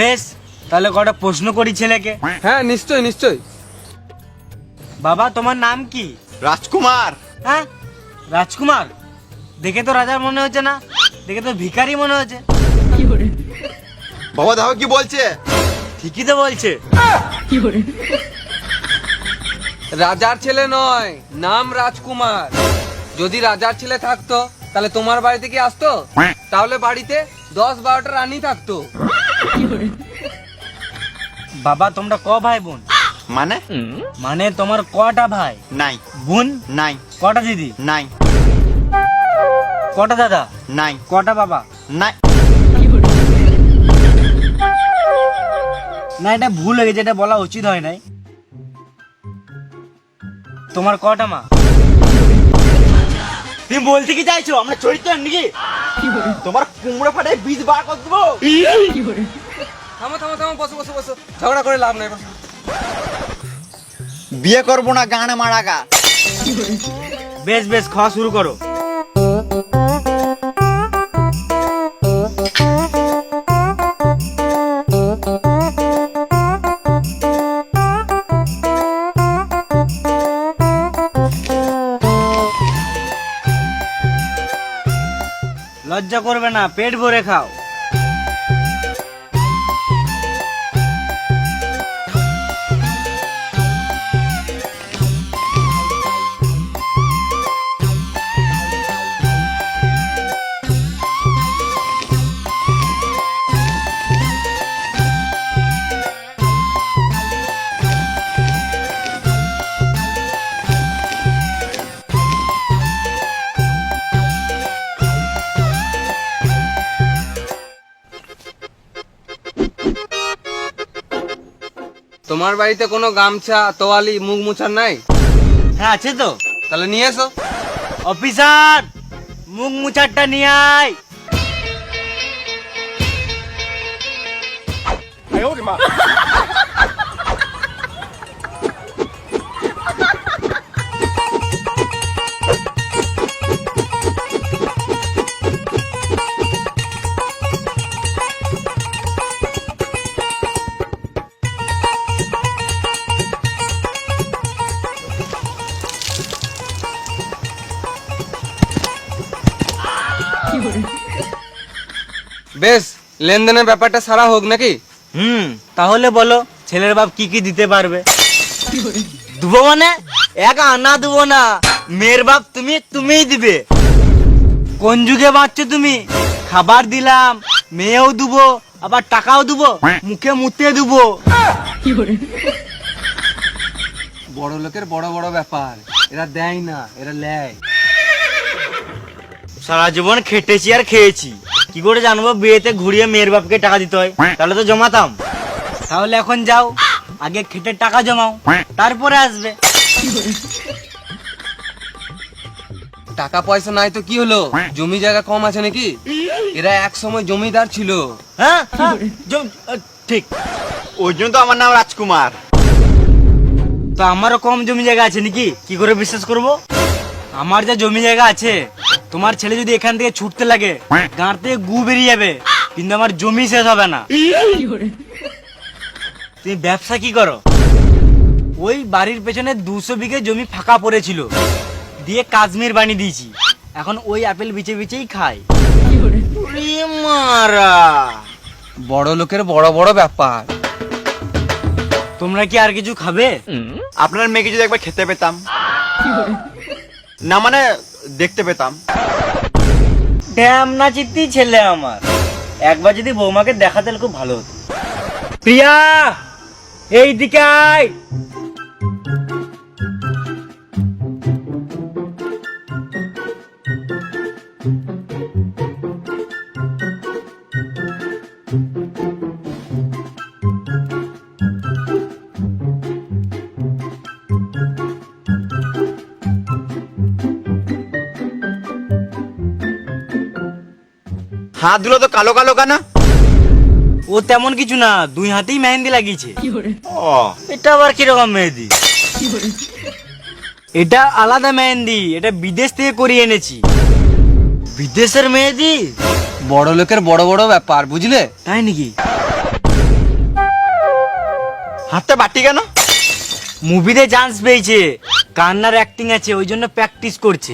বেশ তাহলে কটা প্রশ্ন করি ছেলেকে। হ্যাঁ নিশ্চয় নিশ্চয় বাবা তোমার নাম কি? রাজকুমার। হ্যাঁ রাজকুমার? দেখে তো রাজার মনে হচ্ছে না। দেখে তো ভিখারি মনে হচ্ছে। বাবা দেখো কি বলছে। ঠিকই তো বলছে। রাজার ছেলে নয় নাম রাজকুমার। যদি রাজার ছেলে থাকতো তাহলে তোমার বাড়িতে কি আসতো? তাহলে বাড়িতে দশ বারোটা রানী থাকতো। বাবা তোমরা ক ভাই বোন? মানে? মানে তোমার কটা ভাই? নাই। বোন? নাই। কটা দিদি? নাই। কটা দাদা? নাই। কটা বাবা? নাই। না এটা ভুল হয়ে গেছে এটা বলা উচিত হয় নাই। তোমার কটা মা? তুমি বলতে কি চাইছো? আমরা চরিত্র নাকি? তোমার কুমড়ো ফাটে বীজ বার করে দেবো। থামো থামো থামো বসো বসো বসো। ঝগড়া করে লাভ নাই বসো। বিয়ে করব না গানে মারা গা। বেশ বেশ খাওয়া শুরু করো। লজ্জা করবে না পেট ভরে খাও। তোমার বাড়িতে কোনো গামছা তোয়ালি মুখ মুছার নাই? হ্যাঁ আছে তো। তাহলে নিয়ে এসো। অফিসার মুখ মুছারটা নিয়ে আয়। বেশ লেনদেনের ব্যাপারটা সারা হোক নাকি? হুম তাহলে বলো ছেলের বাপ কি কি দিতে পারবে? দেবো মানে? এক আনা দেবো না। মেয়ের বাপ তুমি তুমিই দিবে। কোন যুগে বাঁচছো তুমি? খাবার দিলাম মেয়েও দেবো আবার টাকাও দেবো মুখে মুতে দেবো। বড় লোকের বড় বড় ব্যাপার এরা দেয় না এরা লেয়। সারা জীবন খেটেছি আর খেয়েছি। কি করে জানব? বিয়েতে ঘুরিয়ে মেয়ের বাপকে টাকা দিতে হয়। তাহলে তো জমাতাম। তাহলে এখন যাও আগে খেটে টাকা জমাও। তারপরে আসবে। টাকা পয়সা নাই তো কি হলো? জমি জায়গা কম আছে নাকি? এরা এক সময় জমিদার ছিল। হ্যাঁ? হ্যাঁ, ঠিক। ওই জন্য তো আমার নাম রাজকুমার। তো আমারও কম জমি জায়গা আছে নাকি? কি করে বিশ্বাস করব? আমার যা জমি জায়গা আছে তোমার ছেলে যদি এখান থেকে ছুটতে লাগে থেকে গু বেরিয়ে যাবে কিন্তু আমার জমি শেষ হবে না। তুমি ব্যবসা কি করো? ওই বাড়ির পেছনে দুশো বিঘে জমি ফাঁকা পড়েছিল। দিয়ে কাশ্মীর বানিয়ে দিয়েছি। এখন ওই আপেল বিচে বিচেই খাই। মারা। বড় লোকের বড় বড় ব্যাপার। তোমরা কি আর কিছু খাবে? আপনার মেয়েকে যদি একবার খেতে পেতাম। না মানে দেখতে পেতাম। ড্যাম না চিত্তি ছেলে আমার। একবার যদি বৌমাকে দেখাতে খুব ভালো হতো। প্রিয়া এই দিকে আয়। হাত দুলো তো কালো কালো কেন? ও তেমন কিছু না দুই হাতেই মেহেন্দি লাগিয়েছে। ও। এটা আবার কীরকম মেহেন্দি? এটা আলাদা মেহেন্দি এটা বিদেশ থেকে করিয়ে এনেছি। বিদেশের মেহেন্দি? বড় লোকের বড় বড় ব্যাপার বুঝলে? তাই নাকি? হাতটা বাটি কেন? মুভিতে চান্স পেয়েছে কান্নার অ্যাক্টিং আছে ওই জন্য প্র্যাকটিস করছে।